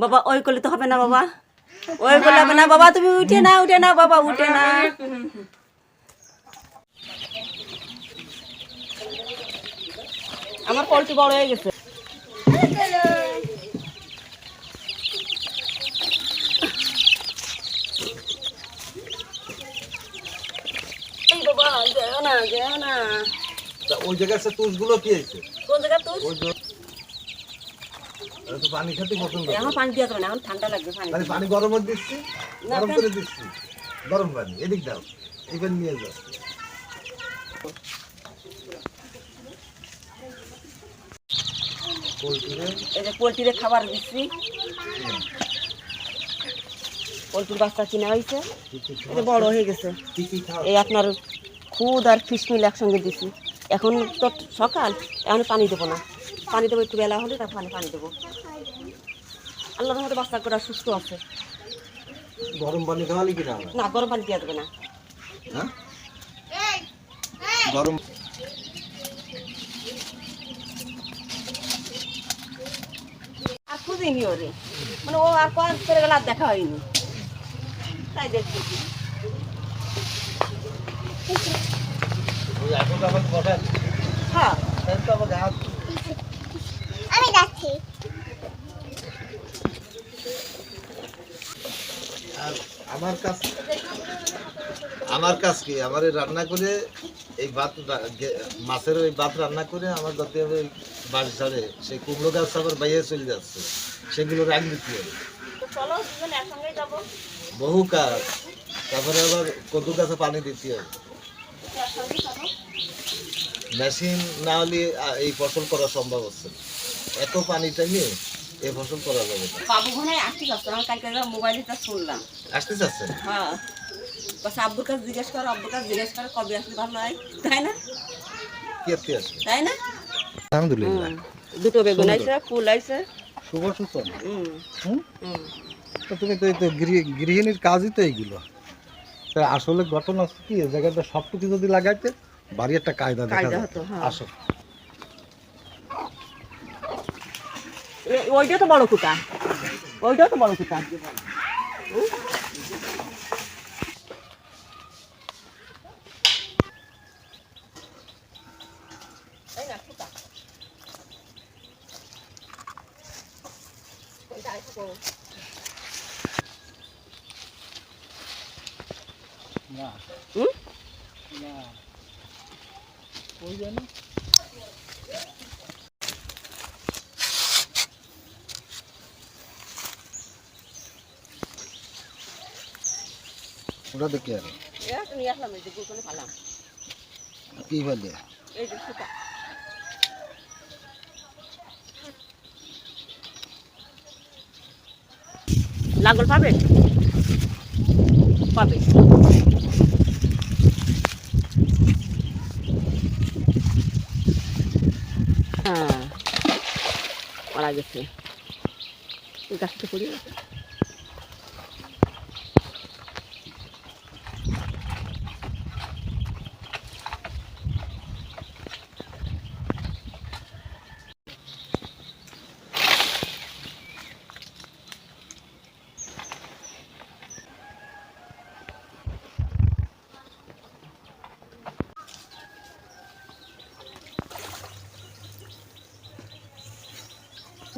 বাবা ওই করলে তো হবে না বাবা। ওই করলে হবে না বাবা তুমি উঠে না উঠে না বাবা উঠে না আমার কলটি বড় হয়ে গেছে। ওই জায়গায় সে তুষগুলো কি হয়েছে? কোন জায়গা তুই ওই যে ওরা তো পানি খেতে পছন্দ এখন পানি দিয়ে না এখন ঠান্ডা লাগবে পানি। মানে পানি গরম দিচ্ছি গরম করে দিচ্ছি। গরম পানি এদিক দাও এবার নিয়ে যাও। পোলট্রিরে? এই যে পোলট্রিরে খাবার দিচ্ছি। পোলট্রির বাচ্চা কিনা হয়েছে বড় হয়ে গেছে। এই আপনার খুদ আর ফিশ মিল একসঙ্গে দিছি। এখন তো সকাল এখন পানি দেবো না। পানি দেবো একটু বেলা হলে তারপর পানি পানি দেবো। আল্লাহর মতো বাচ্চা করে সুস্থ আছে। গরম পানি খাওয়ালি কিনা আমার না গরম পানি দেওয়া দেবে না। হ্যাঁ? গরম আর খুঁজিনি ওরে। মানে ও আর কয়েক করে গেলে আর দেখা হয়নি। তাই দেখছি। হ্যাঁ তাই তো আমাকে হাত আমি যাচ্ছি আর আমার কাজ আমার কাজ কি? আমার এই রান্না করে এই ভাত মাছের ওই ভাত রান্না করে আমার যাতে হবে বাড়ি ছাড়ে। সেই কুমড়ো গাছ আবার বাইরে চলে যাচ্ছে। সেগুলো রাখ দিতে হবে বহু কাজ। তারপরে আবার কদু গাছে পানি দিতে হবে মেশিন না হলে এই ফসল করা সম্ভব হচ্ছে এত পানি টাইমে এই ফসল করা যাবে বাবু আসতে আমার কালকে মোবাইলটা শুনলাম। আসতে চাচ্ছে? হ্যাঁ। বাস আব্বুর কাছে জিজ্ঞেস করো আব্বুর কাছে জিজ্ঞেস করো কবে আসলে ভালো হয় তাই না? কি আসবে? তাই না? আলহামদুলিল্লাহ। দুটো বেগুন আইছে ফুল আইছে। শুভ সূচনা। হুম। হুম? তুমি তো এই তো গৃহিণীর কাজই তো এইগুলো। তা আসলে ঘটনা কি এই জায়গাটা সবটুকু যদি লাগাইতে বাড়ি একটা কায়দা দেখা যায়। হ্যাঁ। আসো। ওইটা তো বড় কুটা। ওইটাও তো বড় কুটা হুম ওটা দেখে আর। কি বলে? এই লাঙ্গল পাবে? পাবে। হ্যাঁ মারা গেছে। গাছটা পড়ে গেছে।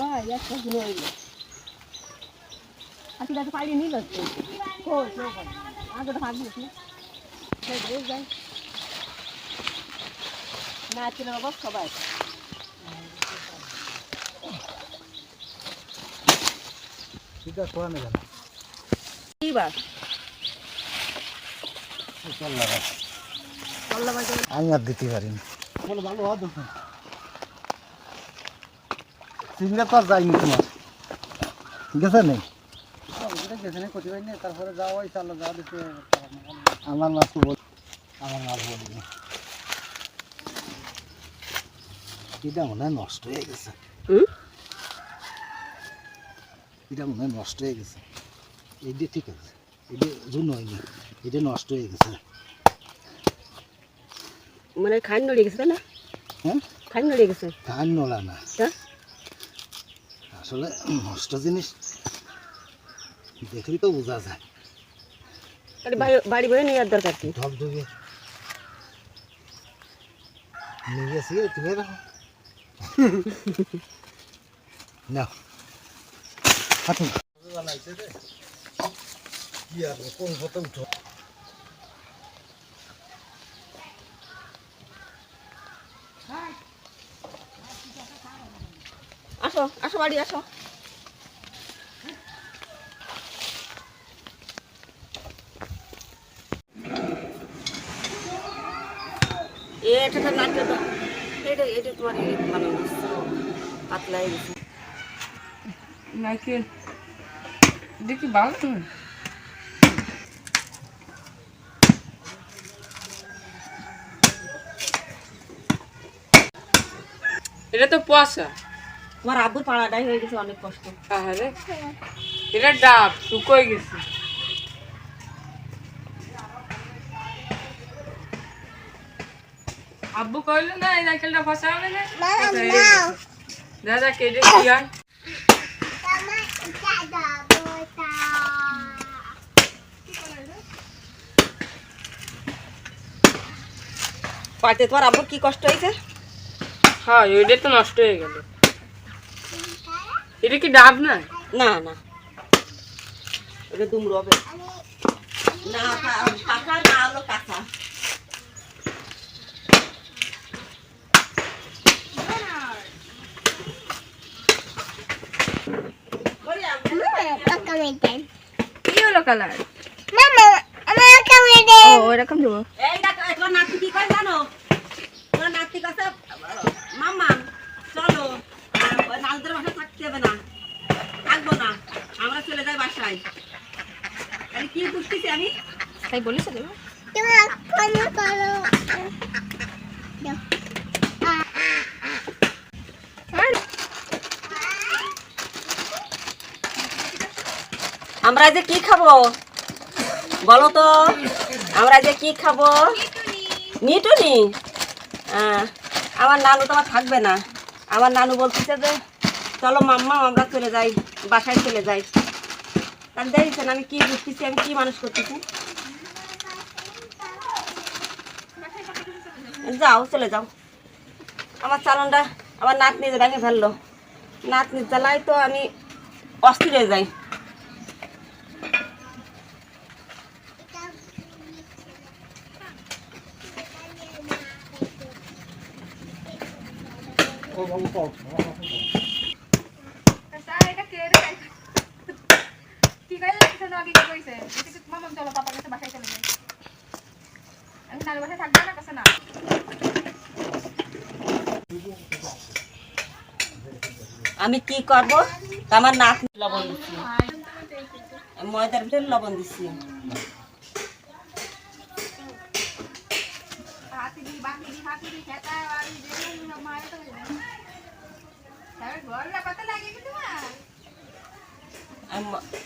হ্যাঁ একটা গুলো হইল আজকে দেখো পাইনি নিল তো আগে তো ভাগিস না যাই না ছিল বাবা সবাই। সেটা করা নেই কি বার চল লাগা চল্লা বাজে আমি আর দিতে পারিনি বলে ভালো হওয়া দেখুন সিঙ্গা তো আর যায়নি তোমার। গেছে নেই তারপরে যাওয়াই চালো যাওয়া দিতে আমার মাছ বল আমার মাছ বলিনি এটা মনে হয় নষ্ট হয়ে গেছে। এটা মনে হয় নষ্ট হয়ে গেছে। এইটা ঠিক আছে। এটা জুন হয়নি। এটা নষ্ট হয়ে গেছে। মানে খান নড়িয়ে গেছে না? হ্যাঁ? খান নড়িয়ে গেছে। ধান নলা না। হ্যাঁ? আসলে নষ্ট জিনিস। দেখলেই তো বোঝা যায়। বাড়ি- বাড়ি বয়ে নেওয়ার দরকার কি? ঢপ ঢুকে নিয়ে গেছি তুমি রাখো। কি আর কোন ফটো উঠো? আসো আসো বাড়ি আসো। এটা এটা নারকেল। দেখি ভালো তুমি? এটা তো পয়সা। তোমার আব্বুর পাড়াটাই হয়ে গেছে অনেক কষ্ট। তাহলে এটা ডাব শুকোয় গেছে। আব্বু কইলো না এই নারকেলটা ফসা হবে না। দাদা কেটে কি হয় আমার পাড়তে তোমার আব্বুর কি কষ্ট হয়েছে? হ্যাঁ এটা তো নষ্ট হয়ে গেল। এটা কি ডাব না? না না। এটা দুমড়ো হবে। না পাকা না হলো কাঁচা কি হলো কালার মামা আমার কামড়ে ও এরকম দেবো। এই দেখো তোমার নাতি কি করে জানো? তোমার নাতি কাছে মাম্মা চলো নালদের বাসায় থাকতে হবে না থাকব না আমরা চলে তাহলে কি বুঝতেছি আমি? তাই বলিস দেবো। তোমার কোন করো আমরা যে কি খাব? বলো তো। আমরা যে কি খাব? হ্যাঁ আমার নানু তো আমার থাকবে না। আমার নানু বলতেছে যে চলো মাম্মা আমরা চলে যাই বাসায় চলে যাই। তাহলে দেখছেন আমি কি বুঝতেছি আমি কি মানুষ করতেছি যাও চলে যাও আমার চালনটা আমার নাতনি ভেঙে ফেলল নাতনির জ্বালায় তো আমি অস্থির হয়ে যাই আমি কি করব? আমার নাক লবণ দিচ্ছি ময়দার ভিতরে লবণ দিচ্ছি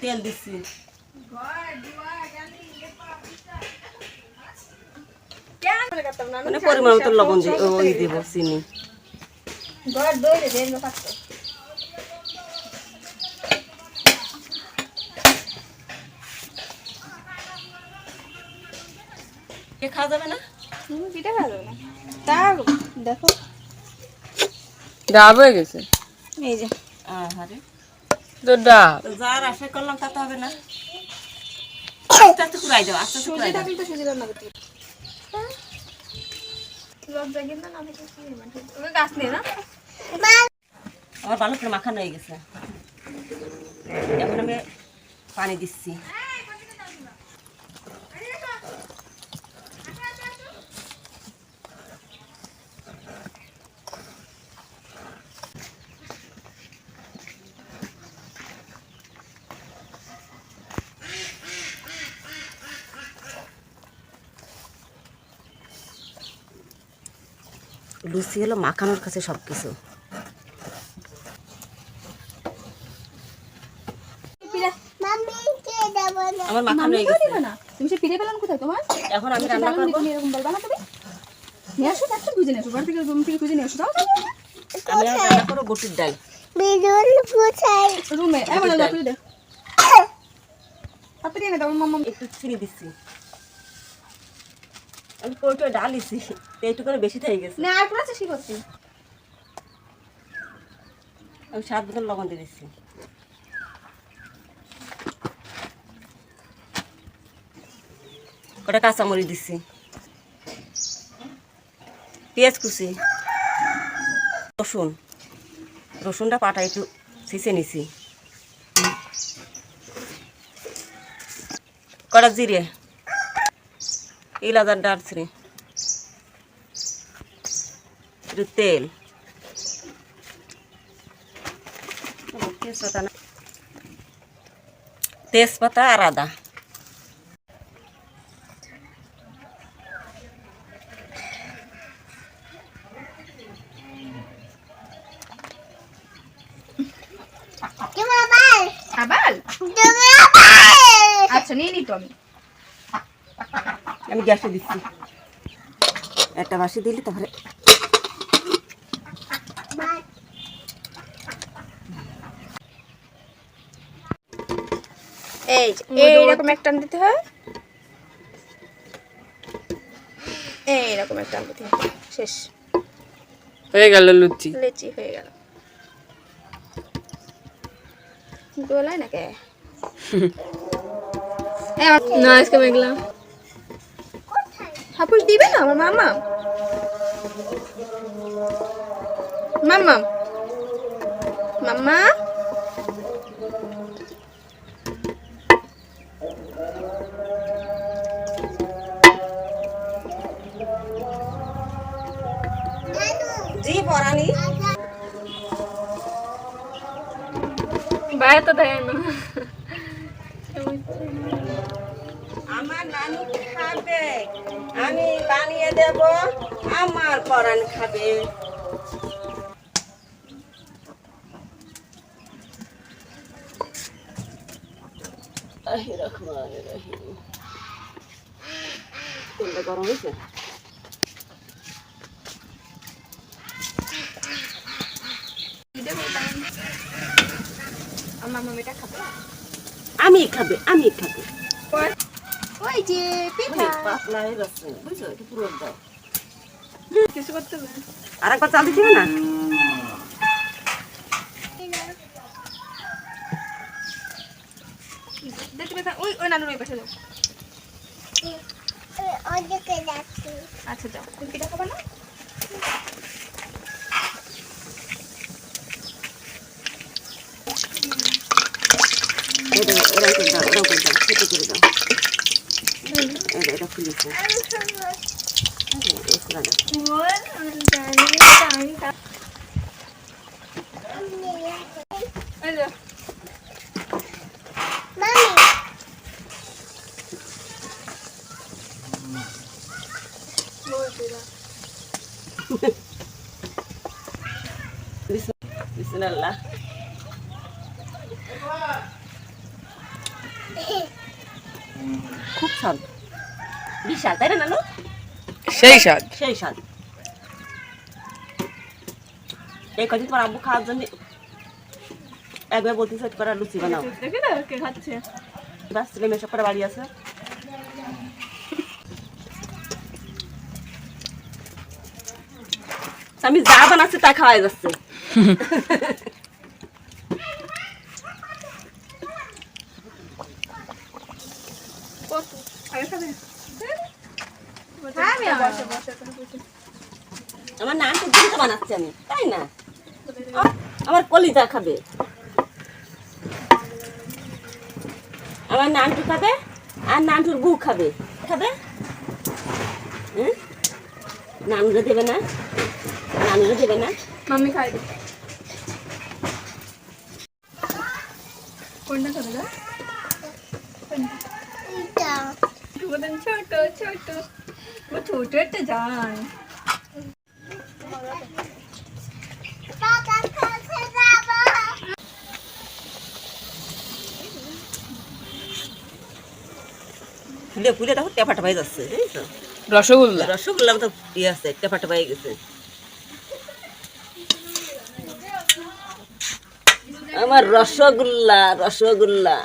তেল দিচ্ছি মানে পরিমাণ মতো লবণ দিই ওই দিব চিনি কে খাওয়া যাবে না। দেখো। ডাব হয়ে গেছে? এই যে। আরে তো ডাব। যার আশা করলাম তা তো হবে না। আস্তে আস্তে কুড়াই দাও আস্তে আস্তে কুড়াই দাও। তো সুজি রান্না করতে লজ্জা কিন্তু না ওকে গাছ নিয়ে না আমার ভালো করে মাখানো হয়ে গেছে। এখন আমি পানি দিচ্ছি। লুচি হলো মাখানোর কাছে সব কিছু মাম্মি কে দেব না? আমার মাখানো হয়ে গেছে। তুমি সে ফিরে পেলাম কোথায় তোমার? এখন আমি রান্না করব। এরকম বলবা না তুমি। নিয়ে আসো একটা খুঁজে নিয়ে আসো। ঘর থেকে রুম থেকে খুঁজে নিয়ে আসো। দাও আমি রান্না করব বটির ডাল। রুমে। এ বলে দে। তাড়াতাড়ি এনে দাও মাম্মা। একটু ছিঁড়ে দিচ্ছি। আমি কৌটো ডালিছি তো একটু করে বেশি থেকে গেছে। না আর পুরো চেষ্টা করছি আমি সাত বোতল লবণ দিয়ে দিচ্ছি কটা কাঁচামরিচ দিচ্ছি পেঁয়াজ কুচি। রসুন। রসুনটা পাটা একটু ছিঁচে নিছি। কটা জিরে। ইলাদার দারচিনি একটু তেল। তেজপাতা না তেজপাতা আর আদা। আবার আচ্ছা নিয়ে নিতো আমি। আমি গ্যাসে দিচ্ছি। একটা বাসি দিলি তারপরে এই এইরকম একটা? টান দিতে হয়। এইরকম একটা টান দিতে হয়। শেষ। হয়ে গেল লুচি। লেচি হয়ে গেল। গোলায় না কে এই আমার না আজকে মেঘলা। হাপুস দিবে না আমার মামা? মাম্মা? মাম্মা? জি পরানি বাইরে তো দেয় না বানিয়ে দেব আমার খাবে। গরম হয়েছে? মামিটা খাবে? আমি খাবে আমি খাবে। ওই যে পিঠা পাতলা হয়ে গেছে বুঝছ একটু পুরো দাও কিছু করতে আর একবার চাল দিচ্ছি না দেখতে পেতে ওই ওই নানুর ওই পাশে যাও আচ্ছা যাও তুমি পিঠা খাবা না এটা এরকম করে দাও এরকম করে দাও ছোটো করে দাও এটা এটা খুলেছে এই খোলা দাও এই যে, বিসমিল্লাহ খুব স্বাদ। বিশাল তাই না নানু? সেই স্বাদ। সেই স্বাদ। এই কদিন তোমার আব্বু খাওয়ার জন্য একবার বলতে সেট করা লুচি বানাও। দেখি না কে খাচ্ছে। বাস ছেলে মেয়ে সব বাড়ি আছে। আমি যা বানাচ্ছি তা খাওয়াই যাচ্ছে। আমার নাম তো বানাচ্ছি আমি, তাই না? আমার কলিজা খাবে। আমার নানটু খাবে আর নানটুর বউ খাবে। খাবে? হ্যাঁ নানুরা দেবে না? নানুরা দেবে না? মাম্মি খাই কোনটা না ছোট ছোট ও ছোট একটা জান ফুলে ফুলে দেখো টেপাই যাচ্ছে রসগোল্লা রসগোল্লা তো ইয়ে আছে টেপা টেপাই গেছে আমার রসগোল্লা রসগোল্লা।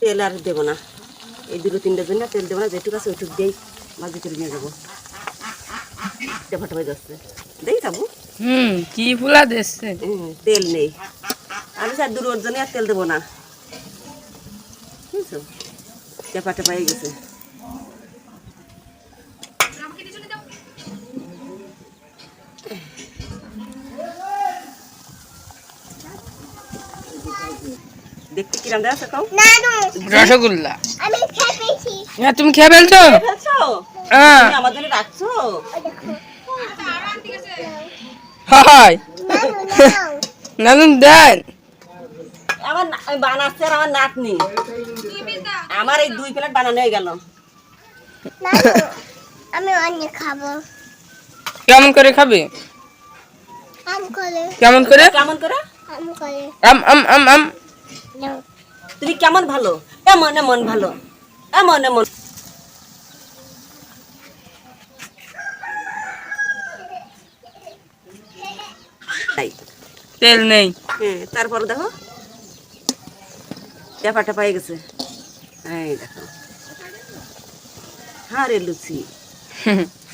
তেল আর দেবো না। এই দুটো তিনটে জন্য তেল দেবো না যেটুকু আছে ওইটুকু দিয়েই ভাজি করে নিয়ে যাব। টেপা টেপা যাচ্ছে। দেই যাব হুম কি ফুলা দিচ্ছে। তেল নেই। আমি স্যার দূর জন্য আর তেল দেবো না। বুঝছ? টেপা টেপা হয়ে গেছে। কিরাম দেখা কাউ রসগোল্লা। হ্যাঁ তুমি খেয়ে ফেলছো? ফেলছো হ্যাঁ আমার জন্য রাখছো? হয়। নানু দেন। আমার না- বানাচ্ছে আর আমার নাতনি। আমার এই দুই প্লেট বানানো হয়ে গেল। আমি অনেক খাব। কেমন করে খাবে? আম করে। কেমন করে? কেমন করে? আম করে। আম আম আম আম। নাও। তুমি কেমন ভালো? এমন এমন ভালো। এমন এমন। তেল নেই। হ্যাঁ তারপর দেখো। টেপা হয়ে গেছে। এই দেখো। হ্যাঁ রে লুচি।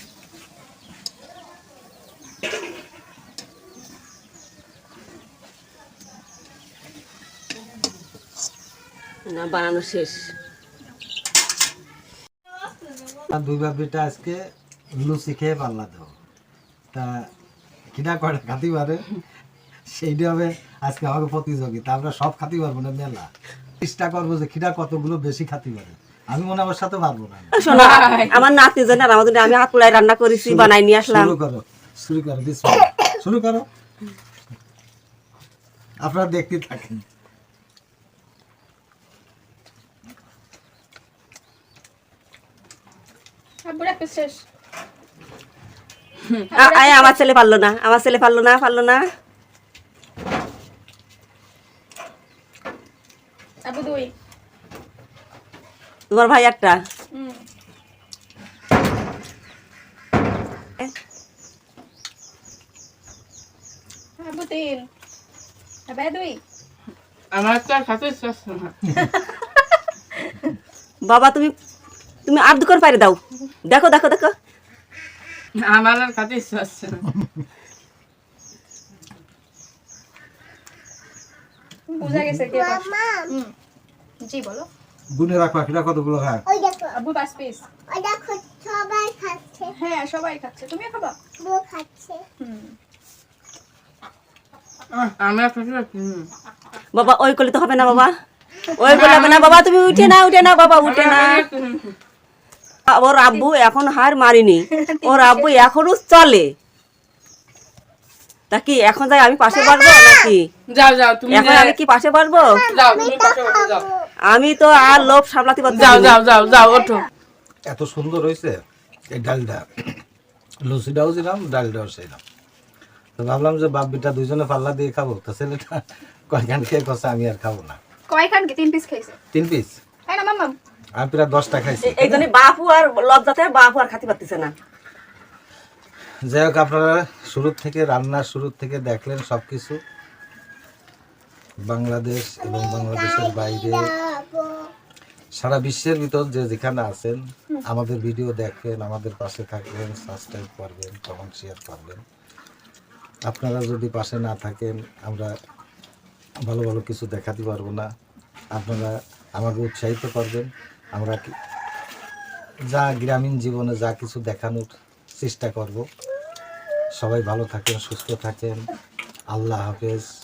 না বানানো শেষ। দুই বাপিটা আজকে লুচি খেয়ে পাল্লা দেবো। তা কিনা খাতি পারে? সেইটা হবে আজকে আমাকে প্রতিযোগিতা আমরা সব খাতি পারব না মেলা? চেষ্টা করব যে কতগুলো বেশি খাতি পারে। আমি মনে আমার সাথে পারব না। শোনো আমার নাতির জন্য আর আমাদের আমি হাত রান্না করেছি বানাই নিয়ে আসলাম। শুরু করো শুরু করো শুরু করো। আপনারা দেখতে থাকেন বুড়া পিস শেষ আ- আয় আমার ছেলে পারল না আমার ছেলে পারল না পারল না। তোমার ভাই একটা? আমার তো আর খাতে। বাবা তুমি তুমি আর দুকর পাইরে দাও। দেখো দেখো দেখো। আমার আর খাতে ইচ্ছা হচ্ছে না। বুঝা গেছে কে পাস জি বলো। গুনে রাখো খিদা কতগুলো হয় ওই দেখো। আবু পাঁচ পিস ওই দেখো সবাই খাচ্ছে। হ্যাঁ সবাই খাচ্ছে। তুমিও খাবা? বউ খাচ্ছে। হুম। আহ, আমি আর খাতে পারছি না। বাবা ওই করলে তো হবে না বাবা। ওই করলে হবে না বাবা। তুমি উঠে না উঠে না বাবা উঠে না। ওর আব্বু এখন হার মারিনি। ওর আব্বু এখনও চলে। তা কি এখন যাই আমি পাশে পারব নাকি? যাও যাও তুমি এখন আমি কি পাশে পারব? যাও তুমি পাশে যাও। আমি তো আর লোভ সামলাতে পারছি যাও যাও যাও যাও ওঠো। এত সুন্দর হয়েছে এই ডালটা। লুচিটাও দিলাম ডালটাও সেইলাম তো ভাবলাম যে বাপ বিটা দুইজনে পাল্লা দিয়ে খাব। তো ছেলেটা কয়খান খেয়ে কষা আমি আর খাব না। কয় খান কি? তিন পিস খাইছে তিন পিস তাই না মাম্মা। আমি প্রায় দশটা খাইছি। এই জন্য বাপু আর লজ্জাতে বাপু আর খাতে পারতেছে না। যাই হোক আপনারা শুরু থেকে রান্নার শুরু থেকে দেখলেন সব কিছু বাংলাদেশ এবং বাংলাদেশের বাইরে সারা বিশ্বের ভিতর যে যেখানে আছেন আমাদের ভিডিও দেখেন আমাদের পাশে থাকবেন সাবস্ক্রাইব করবেন কমেন্ট শেয়ার করবেন। আপনারা যদি পাশে না থাকেন আমরা ভালো ভালো কিছু দেখাতে পারব না। আপনারা আমাকে উৎসাহিত করবেন। আমরা যা গ্রামীণ জীবনে যা কিছু দেখানোর চেষ্টা করব। সবাই ভালো থাকেন, সুস্থ থাকেন। আল্লাহ হাফেজ।